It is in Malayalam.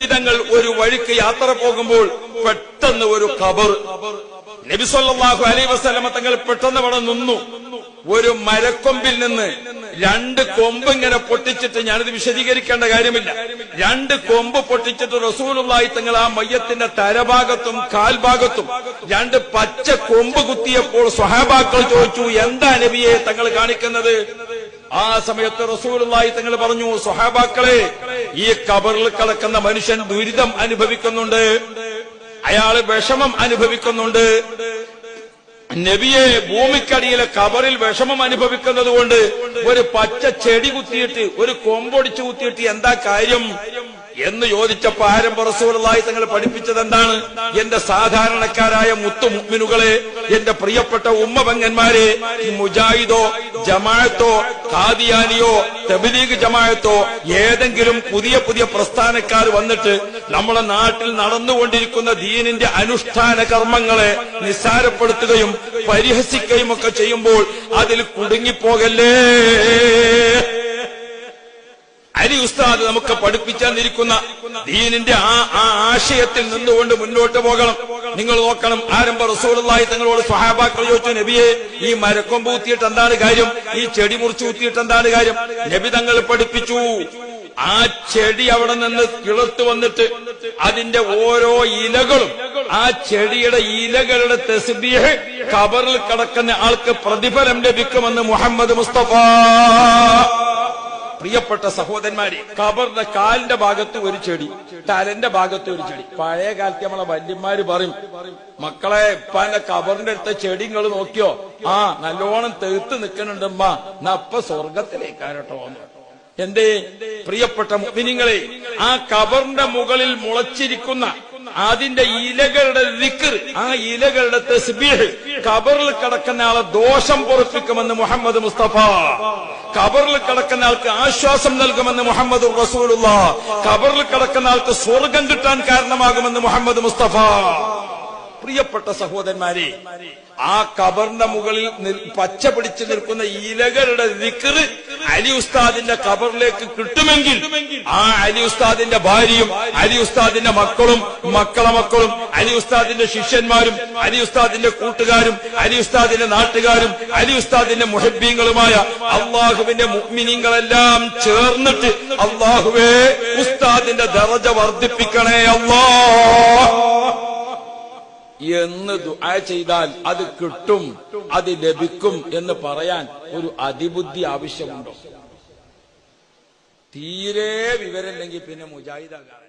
തങ്ങൾ ഒരു വഴിക്ക് യാത്ര പോകുമ്പോൾ പെട്ടെന്ന് ഒരു ഖബർ. നബിസ്വല്ലാഹു അലൈ വസ്ലമ തങ്ങൾ പെട്ടെന്ന് അവിടെ നിന്നു. ഒരു മരക്കൊമ്പിൽ നിന്ന് രണ്ട് കൊമ്പ് ഇങ്ങനെ പൊട്ടിച്ചിട്ട് ഞാനിത് വിശദീകരിക്കേണ്ട കാര്യമില്ല. രണ്ട് കൊമ്പ് പൊട്ടിച്ചിട്ട് റസൂലുള്ളായി തങ്ങൾ ആ മയ്യത്തിന്റെ തരഭാഗത്തും കാൽഭാഗത്തും രണ്ട് പച്ച കൊമ്പ് കുത്തിയപ്പോൾ സ്വഹാബാക്കൾ ചോദിച്ചു എന്താ നബിയെ തങ്ങൾ കാണിക്കുന്നത്? ആ സമയത്ത് റസൂലുള്ളാഹി തങ്ങൾ പറഞ്ഞു സ്വഹാബാക്കളെ ഈ കബറിൽ കിടക്കുന്ന മനുഷ്യൻ ദുരിതം അനുഭവിക്കുന്നുണ്ട്. അയാൾ വിഷമം അനുഭവിക്കുന്നുണ്ട്. നബിയെ ഭൂമിക്കടിയിലെ കബറിൽ വിഷമം അനുഭവിക്കുന്നത് കൊണ്ട് ഒരു പച്ച ചെടി കുത്തിയിട്ട് ഒരു കൊമ്പൊടിച്ചു കുത്തിയിട്ട് എന്താ കാര്യം? എന്ന് ചോദിച്ചപ്പോ ആരും റസൂലായി തങ്ങൾ പഠിപ്പിച്ചത് എന്താണ്? എന്റെ സാധാരണക്കാരായ മുത്തു മുഗ്മിനുകളെ എന്റെ പ്രിയപ്പെട്ട ഉമ്മപങ്ങന്മാരെ മുജാഹിദോ ജമാഅത്തോ ഖാദിയാനിയോ തബ്ലീഗ് ജമാഅത്തോ ഏതെങ്കിലും പുതിയ പുതിയ പ്രസ്ഥാനക്കാർ വന്നിട്ട് നമ്മുടെ നാട്ടിൽ നടന്നുകൊണ്ടിരിക്കുന്ന ദീനിന്റെ അനുഷ്ഠാന കർമ്മങ്ങളെ നിസ്സാരപ്പെടുത്തുകയും പരിഹസിക്കുകയും ഒക്കെ ചെയ്യുമ്പോൾ അതിൽ കുടുങ്ങിപ്പോകല്ലേ? അലി ഉസ്താദ് നമുക്ക് പഠിപ്പിച്ചാൻ ഇരിക്കുന്ന ദീനിന്റെ ആ ആ ആശയത്തിൽ നിന്നുകൊണ്ട് മുന്നോട്ട് പോകണം. നിങ്ങൾ നോക്കണം ആരംഭ റസൂലായി തങ്ങളോട് സ്വഹാബാക്കൾ ചോദിച്ചു നബിയെ ഈ മരക്കൊമ്പ് കുത്തിയിട്ട് എന്താണ് കാര്യം? ഈ ചെടി മുറിച്ചു കുത്തിയിട്ട് എന്താണ് കാര്യം? നബി തങ്ങൾ പഠിപ്പിച്ചു. ആ ചെടി അവിടെ നിന്ന് കിളത്ത് വന്നിട്ട് അതിന്റെ ഓരോ ഇലകളും ആ ചെടിയുടെ ഇലകളുടെ തെസ്ബീഹ് കബറിൽ കിടക്കുന്ന ആൾക്ക് പ്രതിഫലം ലഭിക്കുമെന്ന് മുഹമ്മദ് മുസ്തഫ. പ്രിയപ്പെട്ട സഹോദരന്മാരെ കബറിന്റെ കാലിന്റെ ഭാഗത്ത് ഒരു ചെടി തലന്റെ ഭാഗത്ത് ഒരു ചെടി. പഴയ കാലത്ത് നമ്മളെ വല്യന്മാര് പറയും മക്കളെ ഇപ്പാന്റെ കബറിന്റെ അടുത്ത ചെടി നിങ്ങൾ നോക്കിയോ? ആ നല്ലോണം തെഴുത്ത് നിൽക്കുന്നുണ്ട് നപ്പ സ്വർഗത്തിലേക്കാരട്ടോ എന്റെ പ്രിയപ്പെട്ട മുഖിനിങ്ങളെ ആ കബറിന്റെ മുകളിൽ മുളച്ചിരിക്കുന്ന അതിന്റെ ഇലകളുടെ ദിക്കർ ആ ഇലകളുടെ തസ്ബീഹ് കബറിൽ കിടക്കുന്ന ആളെ ദോഷം പൊറപ്പിക്കുമെന്ന് മുഹമ്മദ് മുസ്തഫ. കബറിൽ കിടക്കുന്ന ആൾക്ക് ആശ്വാസം നൽകുമെന്ന് മുഹമ്മദ് റസൂലുള്ള. കബറിൽ കിടക്കുന്ന ആൾക്ക് സ്വർഗം കിട്ടാൻ കാരണമാകുമെന്ന് മുഹമ്മദ് മുസ്തഫ. പ്രിയപ്പെട്ട സഹോദരന്മാരെ ആ കബറിന്റെ മുകളിൽ പച്ച പിടിച്ചു നിൽക്കുന്ന ഇലകളുടെ ദിക്കറ് അലി ഉസ്താദിന്റെ കബറിലേക്ക് കിട്ടുമെങ്കിൽ ആ അലി ഉസ്താദിന്റെ ഭാര്യയും അലി ഉസ്താദിന്റെ മക്കളും മക്കളെ മക്കളും അലി ഉസ്താദിന്റെ ശിഷ്യന്മാരും അലി ഉസ്താദിന്റെ കൂട്ടുകാരും അലി ഉസ്താദിന്റെ നാട്ടുകാരും അലി ഉസ്താദിന്റെ മുഹബീങ്ങളുമായ അള്ളാഹുവിന്റെ മുഗ്മിനിങ്ങളെല്ലാം ചേർന്നിട്ട് അള്ളാഹുവേ ഉസ്താദിന്റെ ദറജ വർദ്ധിപ്പിക്കണേ അള്ളാ എന്ന് ദുആ ചെയ്താൽ അത് കിട്ടും അത് ലഭിക്കും എന്ന് പറയാൻ ഒരു അതിബുദ്ധി ആവശ്യമുണ്ടോ? തീരെ വിവരമില്ലെങ്കിൽ പിന്നെ മുജാഹിദാകാൻ